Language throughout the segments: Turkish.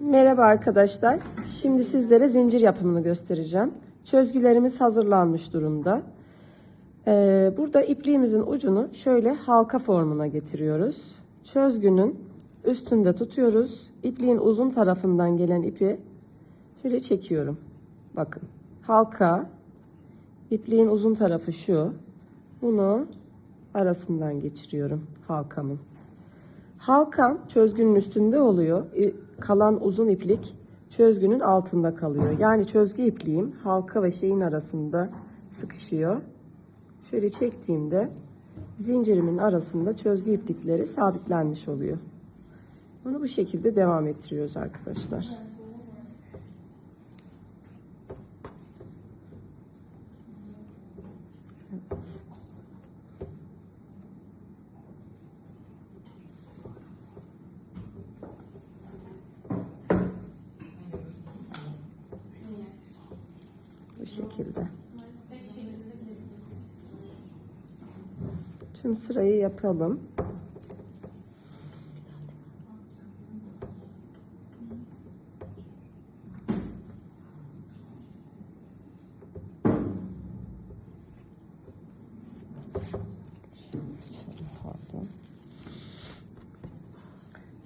Merhaba arkadaşlar. Şimdi sizlere zincir yapımını göstereceğim. Çözgülerimiz hazırlanmış durumda. Ee, burada ipliğimizin ucunu şöyle halka formuna getiriyoruz. Çözgünün üstünde tutuyoruz. İpliğin uzun tarafından gelen ipi şöyle çekiyorum. Bakın. Halka ipliğin uzun tarafı şu. Bunu arasından geçiriyorum halkamın. Halkam çözgünün üstünde oluyor. E, Kalan uzun iplik çözgünün altında kalıyor. Yani çözgü ipliğim halka ve şeyin arasında sıkışıyor. Şöyle çektiğimde zincirimin arasında çözgü iplikleri sabitlenmiş oluyor. Bunu bu şekilde devam ettiriyoruz arkadaşlar. Evet. Bu şekilde. Tüm sırayı yapalım.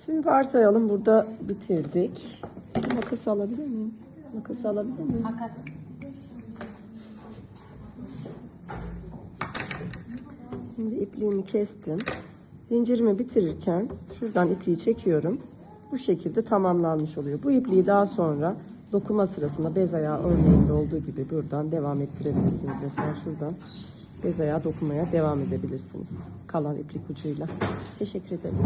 Şimdi varsayalım burada bitirdik. Makas alabilir miyim? Makas alabilir miyim? Makas. Şimdi ipliğimi kestim. Zincirimi bitirirken şuradan ipliği çekiyorum. Bu şekilde tamamlanmış oluyor. Bu ipliği daha sonra dokuma sırasında bez ayağı örneğinde olduğu gibi buradan devam ettirebilirsiniz. Mesela şuradan bez ayağı dokumaya devam edebilirsiniz. Kalan iplik ucuyla. Teşekkür ederim.